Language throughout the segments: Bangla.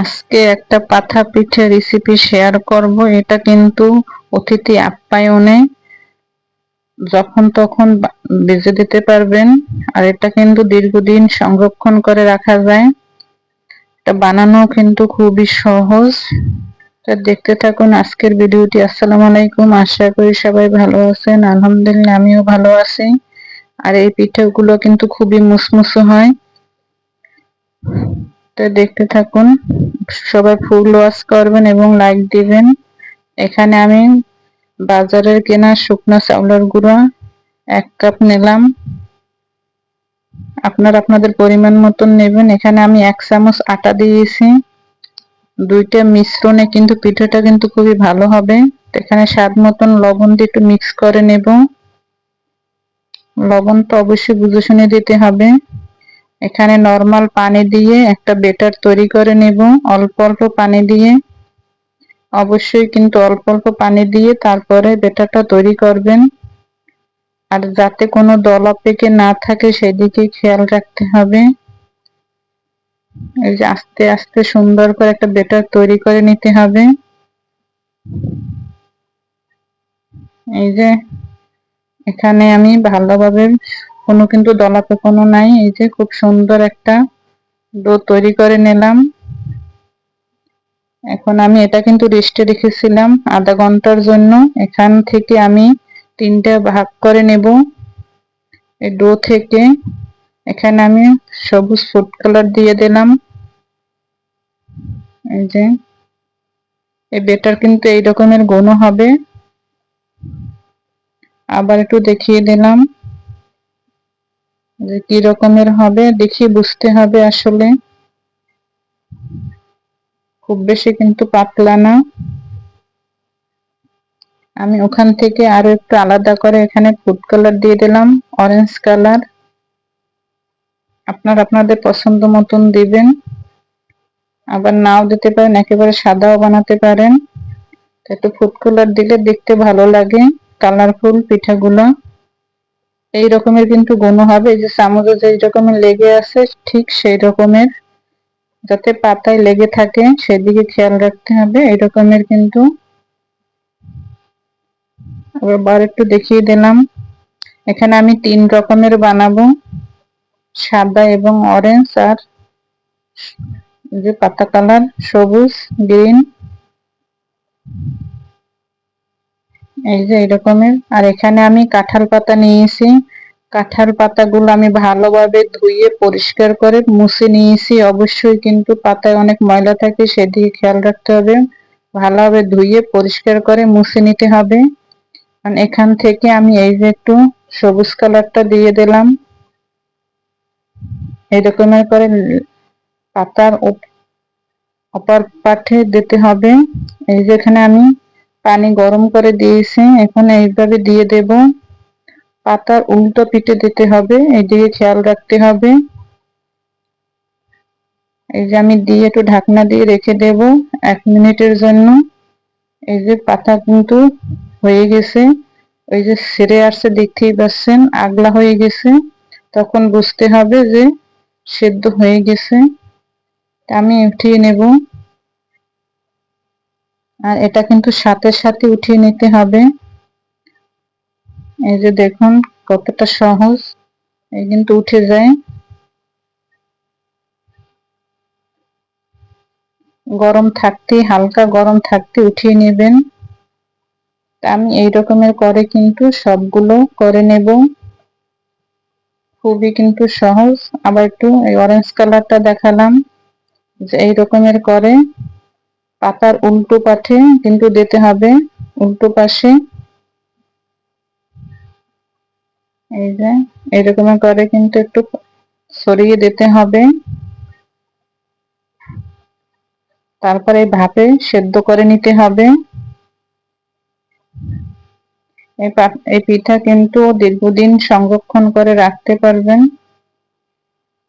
আজকে একটা পাথা পিঠে রেসিপি শেয়ার করব, এটা কিন্তু অতিথি আপ্যায়নে। যখন তখন বেজে দিতে পারবেন। আর এটা কিন্তু দীর্ঘদিন সংরক্ষণ করে রাখা যায়। এটা বানানো কিন্তু খুবই সহজ। দেখতে থাকুন আজকের ভিডিওটি। আসসালামু আলাইকুম। আশা করি সবাই ভালো আছেন। আলহামদুলিল্লাহ, আমিও ভালো আছি। আর এই পিঠেগুলো কিন্তু খুবই মুসমুসে হয়। দেখতে থাকুন। সবাই ফুল ওয়াশ করবেন এবং লাইক দিবেন। এখানে আমি বাজারের কেনা শুকনো চাউলের গুঁড়া এক কাপ নিলাম। আপনার আপনাদের পরিমাণ মতন নেবেন। এখানে আমি এক চামচ আটা দিয়েছি। দুইটা মিশ্রণে কিন্তু পিঠাটা কিন্তু খুবই ভালো হবে। এখানে স্বাদ মতন লবণ দিয়ে একটু মিক্স করে নেব। লবণ তো অবশ্যই বুঝে শুনে দিতে হবে। এখানে নর্মাল পানি দিয়ে একটা বেটার তৈরি করে নেব, অল্প অল্প পানি দিয়ে। অবশ্যই কিন্তু অল্প অল্প পানি দিয়ে তারপরে বেটারটা তৈরি করবেন। আর যাতে কোনো দলা পেকে না থাকে, সেদিকে খেয়াল রাখতে হবে। এই যে আস্তে আস্তে সুন্দর করে একটা বেটার তৈরি করে নিতে হবে। এই যে এখানে আমি ভালোভাবে কোনো কিন্তু দলা পেকোনো নাই, এই যে খুব সুন্দর একটা ডো তৈরি করে নিলাম। এখন আমি এটা কিন্তু রেস্টে রেখেছিলাম আধা ঘণ্টার জন্য। এখান থেকে আমি তিনটা ভাগ করে নেব এই ডো থেকে। এখানে আমি সবুজ ফুড কালার দিয়ে দিলাম। এই যে, এই বেটার কিন্তু এই রকমের গণ হবে। আবার একটু দেখিয়ে দিলাম। যে কি রকমের হবে, দেখি বুঝতে হবে আসলে। খুব বেশি কিন্তু পাতলা না। আমি ওখান থেকে আরও একটু আলাদা করে এখানে ফুড কালার দিয়ে দিলাম অরেঞ্জ কালার। আপনার আপনাদের পছন্দ মতন দিবেন। আবার নাও দিতে পারেন, একেবারে সাদাও বানাতে পারেন। একটু ফুড কালার দিলে দেখতে ভালো লাগে, কালারফুল পিঠাগুলো। এই রকমের কিন্তু গুণ হবে যে চামচে যে রকমের লেগে আছে, ঠিক সেই রকমের। যাতে পাতায় লেগে থাকে, সেদিকে খেয়াল রাখতে হবে, এই রকমের কিন্তু। আবার একটু দেখিয়ে দিলাম। এখানে আমি তিন রকমের বানাবো, সাদা এবং অরেঞ্জ আর যে পাতা কালার, সবুজ গ্রিন এই যে এরকমের আর এখানে আমি কাঁঠাল পাতা নিয়েছি। কাঁঠাল পাতাগুলো আমি ভালোভাবে ধুয়ে পরিষ্কার করে মুছে নিয়েছি। অবশ্যই কিন্তু পাতায় অনেক ময়লা থাকে সেদিকে খেয়াল রাখতে হবে। ভালোভাবে ধুয়ে পরিষ্কার করে মুছে নিতে হবে। কারণ এখান থেকে আমি এই যে একটু সবুজ কালারটা দিয়ে দিলাম। এরকমের করে পাতার অপর পাঠে দিতে হবে। এই যে এখানে আমি পানি গরম করে দিয়েছি। এখন এইভাবে দিয়ে দেব। পাতার উল্টো পিঠে দিতে হবে এইদিকে খেয়াল রাখতে হবে। এই যে আমি দিয়ে একটু ঢাকনা দিয়ে রেখে দেব এক মিনিটের জন্য। এই যে পাতা কিন্তু হয়ে গেছে। ওই যে সেরে আসছে, দেখতেই পাচ্ছেন, আগলা হয়ে গেছে। তখন বুঝতে হবে যে সেদ্ধ হয়ে গেছে। আমি উঠিয়ে নেব। আর এটা কিন্তু সাথে সাথে উঠিয়ে নিতে হবে। এই যে দেখুন কতটা সহজ, এই কিন্তু উঠে যায়। গরম থাকতে, হালকা গরম থাকতে উঠিয়ে নেবেন। আমি এই রকমের করে কিন্তু সবগুলো করে নেব। খুবই কিন্তু সহজ। আবার একটু এই অরেঞ্জ কালারটা দেখালাম যে এই রকমের করে। পাতার উল্টো পাঠে কিন্তু দিতে হবে, উল্টো পাশে। এই যে, এরকম করে কিন্তু একটু সরিয়ে দিতে হবে। তারপরে ভাপে সেদ্ধ করে নিতে হবে। এই পিঠা কিন্তু দীর্ঘদিন সংরক্ষণ করে রাখতে পারবেন।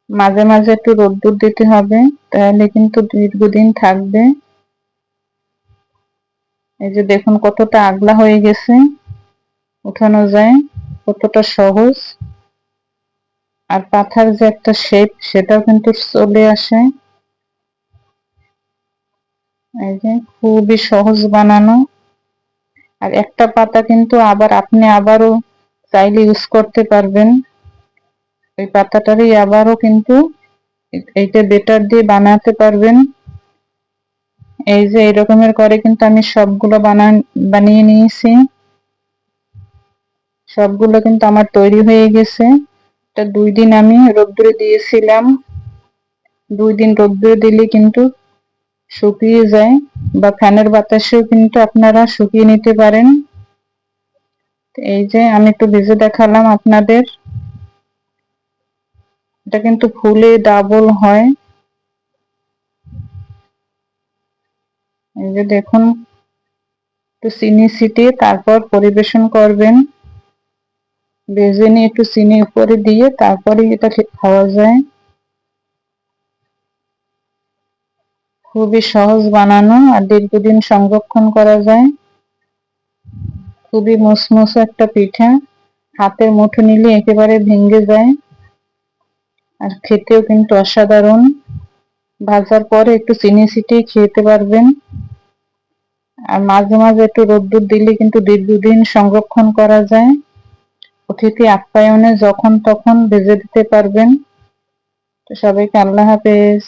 মাঝে মাঝে একটু রোদ্দুর দিতে হবে, তাহলে কিন্তু দীর্ঘদিন থাকবে। এই যে দেখুন কতটা আগলা হয়ে গেছে, উঠানো যায়, কতটা সহজ। আর পাথার যে একটা শেপ সেটাও কিন্তু চলে আসে। এই যে খুবই সহজ বানানো। আর একটা পাতা কিন্তু আবার আপনি আবারও চাইলে ইউজ করতে পারবেন। ওই পাতাটারই আবারও কিন্তু এইটা বেটার দিয়ে বানাতে পারবেন। এই যে এই রকমের করে কিন্তু আমি সবগুলো বানান, বানিয়ে নিয়েছি। সবগুলো কিন্তু আমার তৈরি হয়ে গেছে। এটা দুই দিন আমি রোদ্দুরে দিয়েছিলাম। দুই দিন রোদ্দুরে দিলে কিন্তু শুকিয়ে যায় বা ফ্যানের বাতাসেও কিন্তু আপনারা শুকিয়ে নিতে পারেন। এই যে আমি একটু ভেজে দেখালাম আপনাদের। এটা কিন্তু ফুলে ডাবল হয়। এই যে দেখুন, একটু চিনি ছিটিয়ে তারপর পরিবেশন করবেন। ভেজে নিয়ে একটু চিনি উপরে দিয়ে তারপরে এটা খাওয়া যায়। খুবই সহজ বানানো আর দীর্ঘদিন সংরক্ষণ করা যায়। খুবই মুসমুসে একটা পিঠা। হাতের মুঠো নিলে একেবারে ভেঙে যায়। আর খেতেও কিন্তু অসাধারণ। ভাজার পরে একটু চিনি ছিটিয়ে খেতে পারবেন। আর মাঝে মাঝে একটু রোদ্দুর দিলে কিন্তু দীর্ঘদিন সংরক্ষণ করা যায়। অতিথি আপ্যায়নে যখন তখন ভেজে দিতে পারবেন। তো সবাইকে আল্লাহ হাফেজ।